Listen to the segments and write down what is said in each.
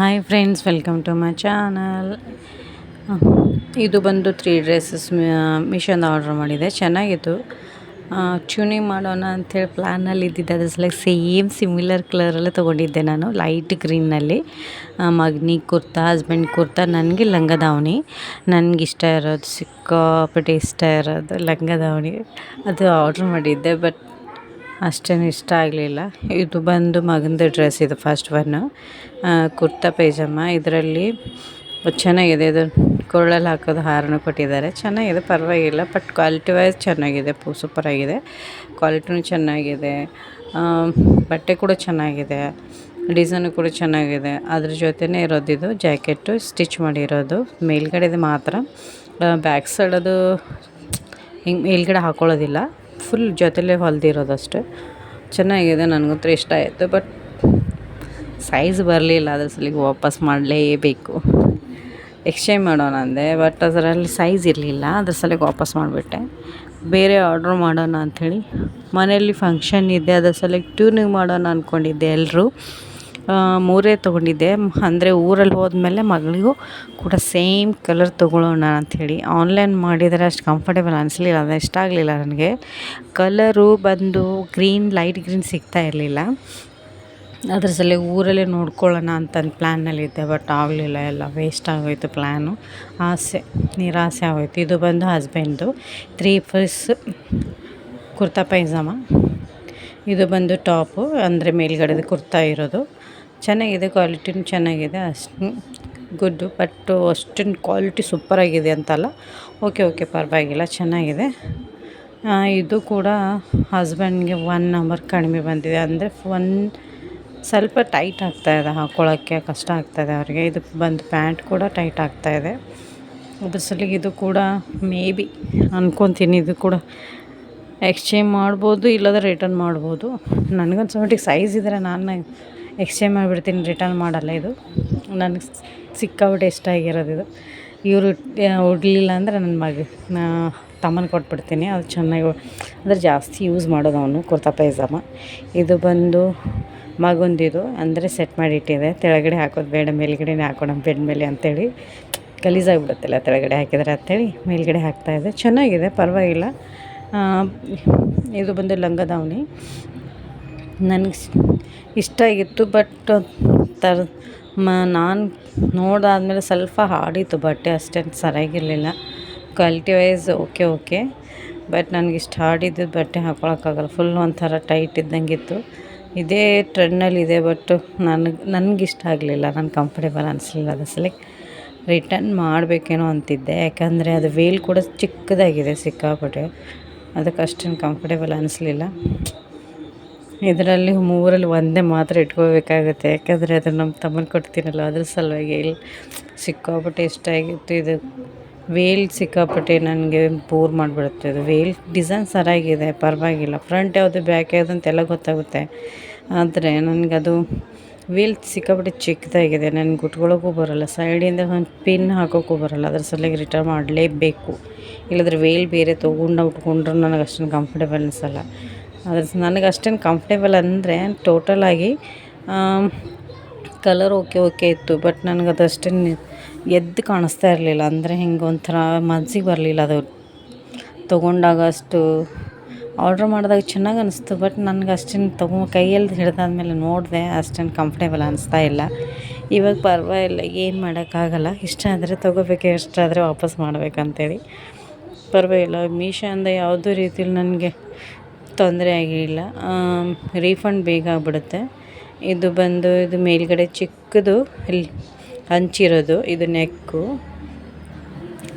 Hi friends welcome to my channel ಇದು ಬಂದು three dresses mission order ಮಾಡಿದೆ. ಚೆನ್ನಾಗಿತ್ತು. ಟ್ಯೂನಿಂಗ್ ಮಾಡೋಣ ಅಂಥೇಳಿ ಪ್ಲ್ಯಾನಲ್ಲಿ ಇದ್ದಿದ್ದೆ. ಅದ್ರ ಸಲ ಸೇಮ್ ಸಿಮಿಲರ್ ಕಲರಲ್ಲೇ ತೊಗೊಂಡಿದ್ದೆ ನಾನು ಲೈಟ್ ಗ್ರೀನಲ್ಲಿ ಮಗ್ನಿ ಕುರ್ತಾ ಹಸ್ಬೆಂಡ್ ಕುರ್ತಾ, ನನಗೆ ಲಂಗ ದಾವಣಿ. ನನಗೆ ಇಷ್ಟ ಇರೋದು ಸಿಕ್ಕಾಪಟ್ಟೆ ಇಷ್ಟ ಇರೋದು ಲಂಗ ದಾವಣಿ. ಅದು ಆರ್ಡ್ರ್ ಮಾಡಿದ್ದೆ ಬಟ್ ಅಷ್ಟೇನು ಇಷ್ಟ ಆಗಲಿಲ್ಲ. ಇದು ಬಂದು ಮಗಂದು ಡ್ರೆಸ್ ಇದು ಫಸ್ಟ್ ಒನ್ನು ಕುರ್ತಾ ಪೈಜಾಮ. ಇದರಲ್ಲಿ ಚೆನ್ನಾಗಿದೆ. ಇದು ಕೊರಳಲ್ಲಿ ಹಾಕೋದು ಹಾರನ ಕೊಟ್ಟಿದ್ದಾರೆ. ಚೆನ್ನಾಗಿದೆ, ಪರವಾಗಿಲ್ಲ ಬಟ್ ಕ್ವಾಲಿಟಿ ವೈಸ್ ಚೆನ್ನಾಗಿದೆ. ಪೂ ಸೂಪರಾಗಿದೆ ಕ್ವಾಲಿಟಿನೂ ಚೆನ್ನಾಗಿದೆ. ಬಟ್ಟೆ ಕೂಡ ಚೆನ್ನಾಗಿದೆ. ಡಿಸೈನು ಕೂಡ ಚೆನ್ನಾಗಿದೆ. ಅದ್ರ ಜೊತೆನೇ ಇರೋದಿದು ಜಾಕೆಟು ಸ್ಟಿಚ್ ಮಾಡಿರೋದು. ಮೇಲ್ಗಡೆದು ಮಾತ್ರ ಬ್ಯಾಕ್ ಸೈಡದು ಹಿಂಗೆ ಮೇಲ್ಗಡೆ ಹಾಕೊಳ್ಳೋದಿಲ್ಲ. ಫುಲ್ ಜೊತೆಲೇ ಹೊಲ್ದಿರೋದಷ್ಟೇ ಚೆನ್ನಾಗಿದೆ ನನಗಂತೂ ಇಷ್ಟ ಆಯಿತು ಬಟ್ ಸೈಜ್ ಬರಲಿಲ್ಲ, ಅದ್ರ ಸಲಿಗೆ ವಾಪಸ್ ಮಾಡಲೇಬೇಕು. ಎಕ್ಸ್ಚೇಂಜ್ ಮಾಡೋಣ ಅಂದೆ ಬಟ್ ಅದರಲ್ಲಿ ಸೈಜ್ ಇರಲಿಲ್ಲ, ಅದ್ರ ಸಲಿಗೆ ವಾಪಸ್ ಮಾಡಿಬಿಟ್ಟೆ. ಬೇರೆ ಆರ್ಡ್ರ್ ಮಾಡೋಣ ಅಂಥೇಳಿ ಮನೆಯಲ್ಲಿ ಫಂಕ್ಷನ್ ಇದೆ, ಅದ್ರ ಸಲಿಗೆ ಟ್ಯೂನಿಂಗ್ ಮಾಡೋಣ ಅಂದ್ಕೊಂಡಿದ್ದೆ ಎಲ್ಲರೂ ಮೂರೇ ತೊಗೊಂಡಿದ್ದೆ. ಅಂದರೆ ಊರಲ್ಲಿ ಹೋದ್ಮೇಲೆ ಮಗಳಿಗೂ ಕೂಡ ಸೇಮ್ ಕಲರ್ ತೊಗೊಳ್ಳೋಣ ಅಂಥೇಳಿ. ಆನ್ಲೈನ್ ಮಾಡಿದರೆ ಅಷ್ಟು ಕಂಫರ್ಟೇಬಲ್ ಅನಿಸ್ಲಿಲ್ಲ, ಅದು ಇಷ್ಟ ಆಗಲಿಲ್ಲ ನನಗೆ. ಕಲರು ಬಂದು ಗ್ರೀನ್, ಲೈಟ್ ಗ್ರೀನ್ ಸಿಗ್ತಾ ಇರಲಿಲ್ಲ. ಅದ್ರ ಸಲ ಊರಲ್ಲೇ ನೋಡ್ಕೊಳ್ಳೋಣ ಅಂತಂದು ಪ್ಲ್ಯಾನಲ್ಲಿದ್ದೆ ಬಟ್ ಆಗಲಿಲ್ಲ, ಎಲ್ಲ ವೇಸ್ಟ್ ಆಗೋಯ್ತು ಪ್ಲ್ಯಾನು ಆಸೆ, ನಿರಾಸೆ ಆಗೋಯ್ತು. ಇದು ಬಂದು husband three piece kurta pyjama ಇದು ಬಂದು ಟಾಪು, ಅಂದರೆ ಮೇಲ್ಗಡೆದು ಕುರ್ತಾ ಇರೋದು. ಚೆನ್ನಾಗಿದೆ, ಕ್ವಾಲಿಟಿನೂ ಚೆನ್ನಾಗಿದೆ, ಅಷ್ಟು. ಗುಡ್ಡು ಬಟ್ಟು ಅಷ್ಟಿನ ಕ್ವಾಲಿಟಿ ಸೂಪರಾಗಿದೆ ಅಂತಲ್ಲ. ಓಕೆ ಓಕೆ, ಪರವಾಗಿಲ್ಲ, ಚೆನ್ನಾಗಿದೆ. ಇದು ಕೂಡ ಹಸ್ಬೆಂಡ್ಗೆ ಒನ್ ನಂಬರ್ ಕಡಿಮೆ ಬಂದಿದೆ. ಅಂದರೆ ಒನ್, ಸ್ವಲ್ಪ ಟೈಟ್ ಆಗ್ತಾಯಿದೆ ಹಾಕ್ಕೊಳ್ಳೋಕ್ಕೆ ಕಷ್ಟ ಆಗ್ತಾಯಿದೆ ಅವರಿಗೆ. ಇದು ಬಂದು ಪ್ಯಾಂಟ್ ಕೂಡ ಟೈಟ್ ಆಗ್ತಾಯಿದೆ ಅದ್ರ ಸಲಿಗೆ ಇದು ಕೂಡ ಮೇ ಬಿ ಅನ್ಕೊತೀನಿ, ಇದು ಕೂಡ ಎಕ್ಸ್ಚೇಂಜ್ ಮಾಡ್ಬೋದು, ಇಲ್ಲದ್ರೆ ರಿಟರ್ನ್ ಮಾಡ್ಬೋದು. ನನಗೊಂದು ಮಟ್ಟಿಗೆ ಸೈಜ್ ಇದ್ದರೆ ನಾನು ಎಕ್ಸ್ಚೇಂಜ್ ಮಾಡಿಬಿಡ್ತೀನಿ ರಿಟರ್ನ್ ಮಾಡಲ್ಲ ಇದು. ನನಗೆ ಸಿಕ್ಕಾಬಿಟ್ಟು ಇಷ್ಟ ಆಗಿರೋದು ಇದು. ಇವರು ಉಡಲಿಲ್ಲ ಅಂದರೆ ನನ್ನ ಮಗ ನಾ ತಮ್ಮನ ಕೊಟ್ಬಿಡ್ತೀನಿ. ಅದು ಚೆನ್ನಾಗಿ ಅಂದರೆ ಜಾಸ್ತಿ ಯೂಸ್ ಮಾಡೋದು ಅವನು, ಕುರ್ತಾ ಪೈಜಾಮ. ಇದು ಬಂದು ಮಗೊಂದಿದು, ಅಂದರೆ ಸೆಟ್ ಮಾಡಿ ಇಟ್ಟಿದೆ. ತೆಳಗಡೆ ಹಾಕೋದು ಬೇಡ, ಮೇಲ್ಗಡೆನೇ ಹಾಕೋಣ ಬೆಡ್ ಮೇಲೆ ಅಂಥೇಳಿ ಗಲೀಜಾಗಿಬಿಡುತ್ತಲ್ಲ, ತೆಳಗಡೆ ಹಾಕಿದರೆ ಅಂಥೇಳಿ ಮೇಲ್ಗಡೆ ಹಾಕ್ತಾಯಿದೆ ಚೆನ್ನಾಗಿದೆ, ಪರವಾಗಿಲ್ಲ. ಇದು ಬಂದು ಲಂಗ ದಾವಣಿ ನನಗೆ ಇಷ್ಟ ಆಗಿತ್ತು, ಬಟ್ ತರ್, ಮ, ನಾನು ನೋಡಾದಮೇಲೆ ಸ್ವಲ್ಪ ಹಾಡಿತ್ತು, ಬಟ್ಟೆ ಅಷ್ಟೇನು ಸರಿಯಾಗಿರಲಿಲ್ಲ. Quality wise okay okay. But ನನಗೆ ಇಷ್ಟು ಹಾಡಿದ್ದು ಬಟ್ಟೆ ಹಾಕ್ಕೊಳಕ್ಕಾಗಲ್ಲ ಫುಲ್ ಒಂಥರ ಟೈಟ್ ಇದ್ದಂಗಿತ್ತು. ಇದೇ ಟ್ರೆಂಡ್ನಲ್ಲಿದೆ ಬಟ್ ನನಗೆ ಇಷ್ಟ ಆಗಲಿಲ್ಲ. ನಾನು ಕಂಫರ್ಟೇಬಲ್ ಅನಿಸ್ಲಿಲ್ಲ ಅದು ರಿಟರ್ನ್ ಮಾಡಬೇಕೇನೋ ಅಂತಿದ್ದೆ. ಯಾಕಂದರೆ ಅದು ವೇಲ್ ಕೂಡ ಚಿಕ್ಕದಾಗಿದೆ ಸಿಕ್ಕಾಪಟ್ಟೆ. ಅದಕ್ಕೆ ಅಷ್ಟೇನು ಕಂಫರ್ಟೇಬಲ್ ಅನಿಸ್ಲಿಲ್ಲ. ಇದರಲ್ಲಿ ಮೂರಲ್ಲಿ ಒಂದೇ ಮಾತ್ರ ಇಟ್ಕೋಬೇಕಾಗುತ್ತೆ. ಯಾಕೆಂದರೆ ಅದು ನಮ್ಮ ತಮ್ಮನ ಕೊಡ್ತೀನಲ್ಲ, ಅದ್ರ ಸಲುವಾಗಿ ಇಲ್ಲಿ ಸಿಕ್ಕಾಪಟ್ಟೆ ಇಷ್ಟ ಆಗಿತ್ತು. ಇದು ವೇಲ್ ಸಿಕ್ಕಾಪಟ್ಟೆ ನನಗೆ ಬೋರ್ ಮಾಡಿಬಿಡುತ್ತೆ. ಅದು ವೇಲ್ ಡಿಸೈನ್ ಸರಿಯಾಗಿದೆ, ಪರವಾಗಿಲ್ಲ. ಫ್ರಂಟ್ ಯಾವುದು, ಬ್ಯಾಕ್ ಯಾವುದು ಅಂತೆಲ್ಲ ಗೊತ್ತಾಗುತ್ತೆ. ಆದರೆ ನನಗದು ವೇಲ್ ಸಿಕ್ಕಾಪಟ್ಟೆ ಚಿಕ್ಕದಾಗಿದೆ. ನನಗೆ ಉಟ್ಕೊಳ್ಳೋಕ್ಕೂ ಬರೋಲ್ಲ. ಸೈಡಿಂದ ಒಂದು ಪಿನ್ ಹಾಕೋಕ್ಕೂ ಬರೋಲ್ಲ. ಅದ್ರ ಸಲುವಾಗಿ ರಿಟರ್ನ್ ಮಾಡಲೇಬೇಕು. ಇಲ್ಲದ್ರೆ ವೇಲ್ ಬೇರೆ ತೊಗೊಂಡು ಉಟ್ಕೊಂಡ್ರೆ ನನಗೆ ಅಷ್ಟೊಂದು ಕಂಫರ್ಟೇಬಲ್ ಅನಿಸಲ್ಲ. ಅದ್ರ ನನಗೆ ಅಷ್ಟೇನು ಕಂಫರ್ಟೇಬಲ್ ಅಂದರೆ ಟೋಟಲಾಗಿ ಕಲರ್ ಓಕೆ ಓಕೆ ಇತ್ತು. ಬಟ್ ನನಗೆ ಅದು ಎದ್ದು ಕಾಣಿಸ್ತಾ ಇರಲಿಲ್ಲ. ಅಂದರೆ ಹಿಂಗೆ ಒಂಥರ ಮನ್ಸಿಗೆ ಬರಲಿಲ್ಲ ಅದು. ತೊಗೊಂಡಾಗ ಅಷ್ಟು ಆರ್ಡ್ರ್ ಮಾಡಿದಾಗ ಚೆನ್ನಾಗಿ ಅನಿಸ್ತು, ಬಟ್ ನನಗೆ ಅಷ್ಟೇನು ತಗೋ, ಕೈಯಲ್ಲಿ ಹಿಡ್ದಾದ್ಮೇಲೆ ನೋಡಿದೆ ಅಷ್ಟೇನು ಕಂಫರ್ಟೇಬಲ್ ಅನಿಸ್ತಾ ಇಲ್ಲ. ಇವಾಗ ಪರವಾಗಿಲ್ಲ, ಏನು ಮಾಡೋಕ್ಕಾಗಲ್ಲ. ಇಷ್ಟ ಆದರೆ ತೊಗೋಬೇಕು, ಇಷ್ಟ ಆದರೆ ವಾಪಸ್ ಮಾಡಬೇಕಂತೇಳಿ. ಪರವಾಗಿಲ್ಲ, ಮೀಶೋಯಿಂದ ಯಾವುದೂ ರೀತಿಲಿ ನನಗೆ ತೊಂದರೆ ಆಗಿಲ್ಲ. ರೀಫಂಡ್ ಬೇಗ ಆಗಿಬಿಡುತ್ತೆ. ಇದು ಬಂದು, ಇದು ಮೇಲ್ಗಡೆ ಚಿಕ್ಕದು, ಇಲ್ಲಿ ಹಂಚಿರೋದು, ಇದು ನೆಕ್ಕು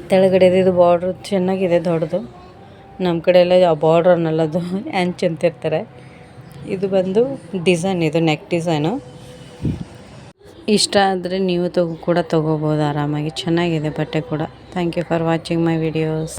ತೆಳಗಡೆದು ಇದು ಬಾರ್ಡ್ರು ಚೆನ್ನಾಗಿದೆ, ದೊಡ್ಡದು. ನಮ್ಮ ಕಡೆ ಎಲ್ಲ ಆ ಬಾರ್ಡ್ರ್ ಆ್ಯಂಚ್ ಹಂಚ್ ಅಂತಿರ್ತಾರೆ ಇದು ಬಂದು ಡಿಸೈನ್ ಇದು ನೆಕ್ ಡಿಸೈನು ಇಷ್ಟ ಆದರೆ ನೀವು ತಗೋ, ಕೂಡ ತೊಗೋಬೋದು ಆರಾಮಾಗಿ. ಚೆನ್ನಾಗಿದೆ ಬಟ್ಟೆ ಕೂಡ. Thank you for watching my videos